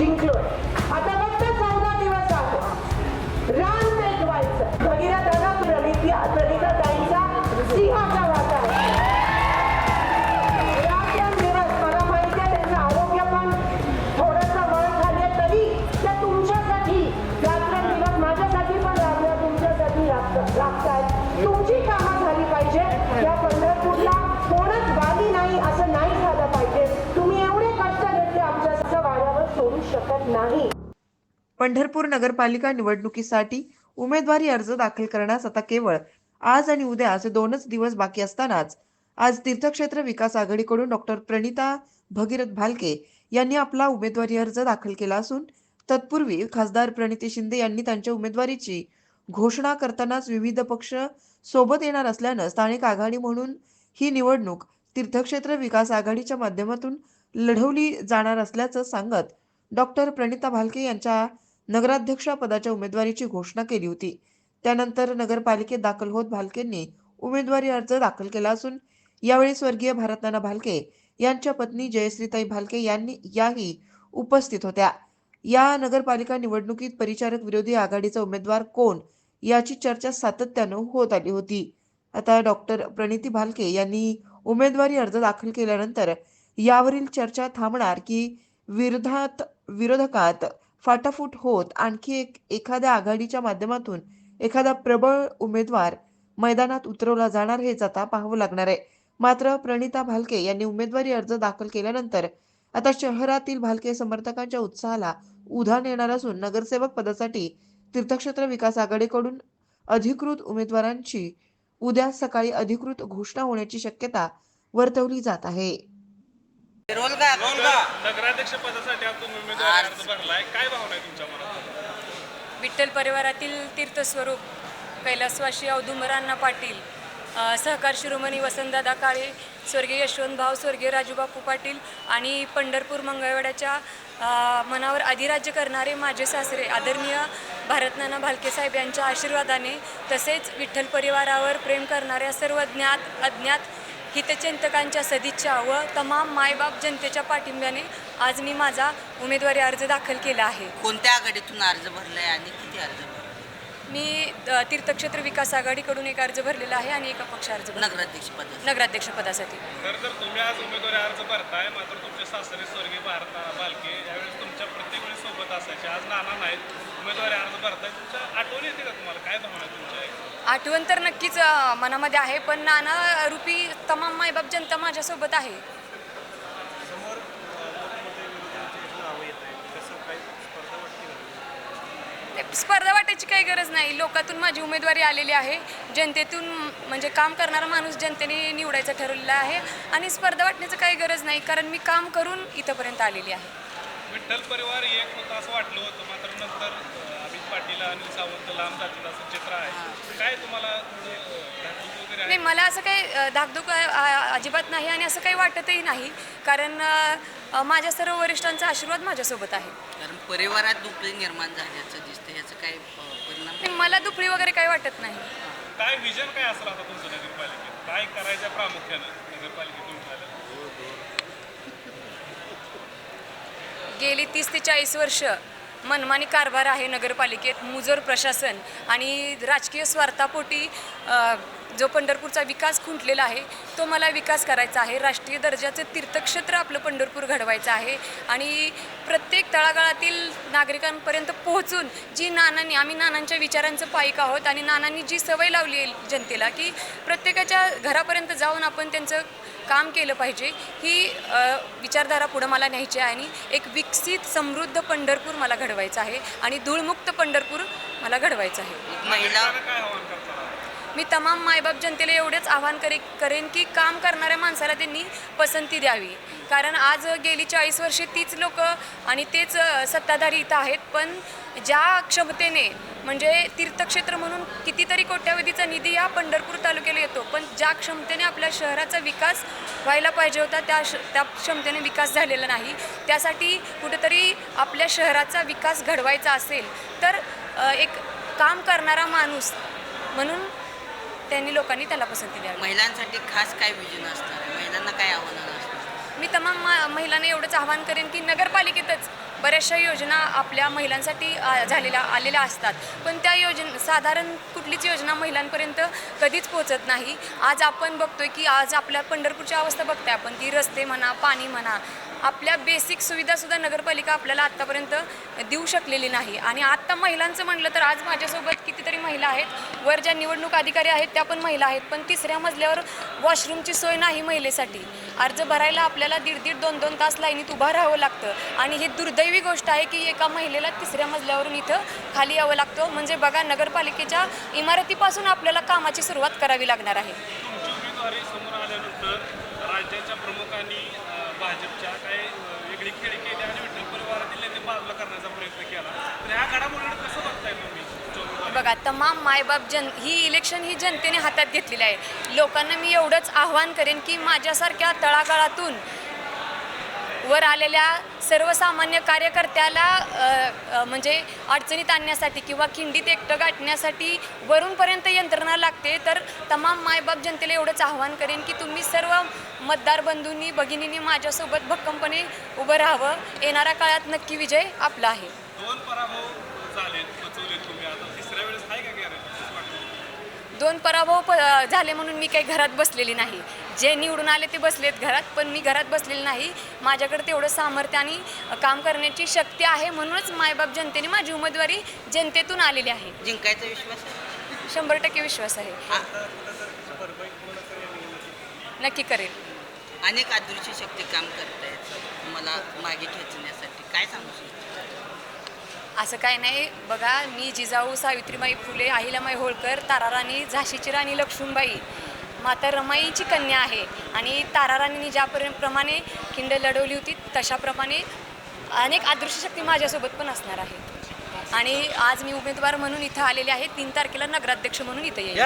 जिंकलोय शकत नाही. पंढरपूर नगरपालिका निवडणुकीसाठी उमेदवारी अर्ज दाखल करण्यास आता केवळ आज आणि उद्या असे दोनच दिवस बाकी असतानाच आज तीर्थक्षेत्र विकास आघाडीकडून डॉक्टर प्रणिता भगीरथ भालके यांनी आपला उमेदवारी अर्ज दाखल केला असून तत्पूर्वी खासदार प्रणिती शिंदे यांनी त्यांच्या उमेदवारीची घोषणा करतानाच विविध पक्ष सोबत येणार असल्यानं स्थानिक आघाडी म्हणून ही निवडणूक तीर्थक्षेत्र विकास आघाडीच्या माध्यमातून लढवली जाणार असल्याचं सांगत डॉक्टर प्रणिता भालके यांच्या नगराध्यक्षपदाच्या उमेदवारीची घोषणा केली होती. त्यानंतर नगरपालिकेत दाखल होत भालकेंनी उमेदवारी अर्ज दाखल केला असून यावेळी स्वर्गीय भारतनाना भालके यांच्या पत्नी जयश्रीताई भालके यांनी याही उपस्थित होत्या. या नगरपालिका निवडणुकीत परिचारक विरोधी आघाडीचा उमेदवार कोण याची चर्चा सातत्यानं होत आली होती. आता डॉक्टर प्रणिती भालके यांनी उमेदवारी अर्ज दाखल केल्यानंतर यावरील चर्चा थांबणार की विरोधात विरोधकात फाटाफूट होत आणखी एक एखाद्या आघाडीच्या माध्यमातून एखादा प्रबळ उमेदवार मैदानात उतरवला जाणार हेच आता पाहावं लागणार आहे. मात्र प्रणिता भालके यांनी उमेदवारी अर्ज दाखल केल्यानंतर आता शहरातील भालके समर्थकांच्या उत्साहाला उधाण येणार असून नगरसेवक पदासाठी तीर्थक्षेत्र विकास आघाडीकडून अधिकृत उमेदवारांची उद्या सकाळी अधिकृत घोषणा होण्याची शक्यता वर्तवली जात आहे. रोल का नगराध्यक्ष पदासाठी उमेदवारी अर्ज भरलाय. काय भावना आहे तुमच्या मनात? विठ्ठल परिवारातील तीर्थस्वरूप कैलासवासी औदुंबरांना पाटील अ, सहकार शिरोमणी वसंतदादा काळे स्वर्गीय यशवंत भाव स्वर्गीय राजूबापू पाटील आणि पंढरपूर मंगळवेड्याच्या अ, मनावर अधिराज्य करणारे माझे सासरे आदरणीय भारतनाना भालके साहेब यांच्या आशीर्वादाने तसेच विठ्ठल परिवारावर प्रेम करणाऱ्या सर्व ज्ञात अज्ञात हितचिंतकांच्या सदिच्छा व तमाम मायबाप जनतेच्या पाठिंब्याने आज मी माझा उमेदवारी अर्ज दाखल केला आहे. कोणत्या आघाडीतून अर्ज भरलाय आणि किती अर्ज भरलाय? मी तीर्थक्षेत्र विकास आघाडीकडून एक अर्ज भरलेला आहे आणि एका पक्ष अर्ज भरलेला आहे. नगराध्यक्ष पद नगराध्यक्ष पदासाठी तर जर तुम्ही आज उमेदवारी अर्ज भरताय मात्र तुमचे सासरे स्वर्गीय भारत बालके यावेळेस तुमच्या प्रत्येक वेळी सोबत असायचे. आज नाना नाहीत उमेदवारी अर्ज भरताय तुमच्या आठवण येते का तुम्हाला काय भावना आहे तुमच्या आठवण तर नक्कीच मनामध्ये आहे पण नाना रूपी तमाम मायबाप जनता माझ्यासोबत आहे. स्पर्धा वाटायची काही गरज नाही. लोकातून माझी उमेदवारी आलेली आहे. जनतेतून म्हणजे काम करणारा माणूस जनतेने निवडायचा ठरवलेला आहे आणि स्पर्धा वाटण्याचं काही गरज नाही कारण मी काम करून इथंपर्यंत आलेली आहे. विठ्ठल परिवार एक होतं असं वाटलं होतं मात्र नंतर अं, अमित पाटील अनिल सावंत लांब जातील असं चित्र आहे. काय तुम्हाला आहे? नाही मला असं काही धाकधूक अजिबात नाही आणि असं काही वाटतही नाही. कारण माझ्या सर्व वरिष्ठांचा आशीर्वाद माझ्यासोबत आहे. कारण परिवारात दुपळी निर्माण झाल्याचं दिसतं याचं काय परिणाम? नाही मला दुपळी वगैरे काही वाटत नाही. काय विजन काय असलं आता तुमचं नगरपालिकेत? काय करायचं प्रामुख्यानं नगरपालिकेतून झालं? गेली तीस ते चाळीस वर्ष. मनमानी कारभार आहे नगरपालिकेत मुजोर प्रशासन आणि राजकीय स्वार्थापोटी जो पंढरपूरचा विकास खुंटलेला आहे तो मला विकास करायचा आहे. राष्ट्रीय दर्जाचं तीर्थक्षेत्र आपलं पंढरपूर घडवायचं आहे आणि प्रत्येक तळागाळातील नागरिकांपर्यंत पोहोचून जी नानांनी आम्ही नानांच्या विचारांचं पाईक आहोत आणि नानांनी जी सवय लावली आहे जनतेला की प्रत्येकाच्या घरापर्यंत जाऊन आपण त्यांचं काम केलं पाहिजे ही विचारधारा पुढं मला न्यायची आहे आणि एक विकसित समृद्ध पंढरपूर मला घडवायचं आहे आणि धूळमुक्त पंढरपूर मला घडवायचं आहे. महिला मी तमाम मायबाप जनतेला एवढेच आवाहन करे करेन की काम करणाऱ्या माणसाला त्यांनी पसंती द्यावी. कारण आज गेली चाळीस वर्षे तीच लोक आणि तेच सत्ताधारी इथं आहेत पण ज्या क्षमतेने म्हणजे तीर्थक्षेत्र म्हणून कितीतरी कोट्यावधीचा निधी या पंढरपूर तालुक्याला येतो पण ज्या क्षमतेने आपल्या शहराचा विकास व्हायला पाहिजे होता त्या श त्या क्षमतेने विकास झालेला नाही. त्यासाठी कुठेतरी आपल्या शहराचा विकास घडवायचा असेल तर एक काम करणारा माणूस म्हणून त्यांनी लोकांनी त्याला पसंती द्यावी. महिलांसाठी खास काय विजन असणार आहे? महिलांना काय आव्हानं असणार मी तमाम मा- महिलांना एवढंच आवाहन करेन की नगरपालिकेतच बऱ्याचशा योजना आपल्या महिलांसाठी झालेल्या आलेल्या असतात. पण त्या योजना साधारण कुठलीच योजना महिलांपर्यंत कधीच पोचत नाही. आज आपण बघतोय की आज आपल्या पंढरपूरची अवस्था बघताय आपण. की रस्ते म्हणा पाणी म्हणा आपल्या बेसिक सुविधासुद्धा नगरपालिका आपल्याला आत्तापर्यंत देऊ शकलेली नाही. आणि आत्ता महिलांचं म्हटलं तर आज माझ्यासोबत कितीतरी महिला आहेत. वर ज्या निवडणूक अधिकारी आहेत त्या पण महिला आहेत. पण तिसऱ्या मजल्यावर वॉशरूमची सोय नाही महिलेसाठी. अर्ज भरायला आपल्याला दीड दीड दोन दोन तास लाईनीत उभं राहावं लागतं. आणि ही दुर्दैवी गोष्ट आहे की एका महिलेला तिसऱ्या मजल्यावरून इथं खाली यावं लागतं. म्हणजे बघा नगरपालिकेच्या इमारतीपासून आपल्याला कामाची सुरुवात करावी लागणार आहे. राज्याच्या प्रमुखांनी भाजपच्या काही वेगळी खेळी केली आणि विठ्ठल परिवारातील त्यांनी बाजूला करण्याचा प्रयत्न केला. तर ह्या घडामोडीकडे कसं बघताय तुम्ही? बघा तमाम मायबाप जन ही इलेक्शन ही जनतेने हातात घेतलेली आहे. लोकांना मी एवढंच आव्हान करेन की माझ्यासारख्या तळागाळातून वर आलेल्या सर्वसामान्य कार्यकर्त्याला म्हणजे अडचणीत आणण्यासाठी किंवा खिंडीत एकटं गाठण्यासाठी वरूनपर्यंत यंत्रणा तमाम मायबाप जनतेला एवढंच आव्हान करेन की तुम्ही सर्व मतदार बंधूंनी भगिनींनी माझ्यासोबत भक्कमपणे उभं राहावं. येणाऱ्या काळात नक्की विजय आपला आहे. दोन पराभव झाले बचवले तुम्ही आता. तिसऱ्या वेळेस आहे का गॅरंटी कसं वाटतं? दोन पराभव प झाले म्हणून मी काही घरात बसलेली नाही. जे निवडून आले ते बसलेत घरात पण मी घरात बसलेली नाही. माझ्याकडे तेवढं सामर्थ्य आणि काम करण्याची शक्ती आहे म्हणूनच मायबाप जनतेने माझी उमेदवारी जनतेतून आलेली आहे. जिंकायचा विश्वास आहे? शंभर टक्के विश्वास आहे. नक्की करेल. अनेक अदृश्य शक्ती काम करत आहेत मला मागे खेचण्यासाठी काय सांगू शकतो? असं काय नाही. बघा मी जिजाऊ सावित्रीबाई फुले अहिल्यामाई होळकर ताराराणी झाशीची राणी लक्ष्मीबाई माता रमाईची कन्या आहे. आणि ताराराणीने ज्यापर्यंत प्रमाणे खिंड लढवली होती तशाप्रमाणे अनेक अदृश्य शक्ती माझ्यासोबत पण असणार आहे. आणि आज मी उमेदवार म्हणून इथं आलेले आहे. तीन तारखेला नगराध्यक्ष म्हणून इथं येईल.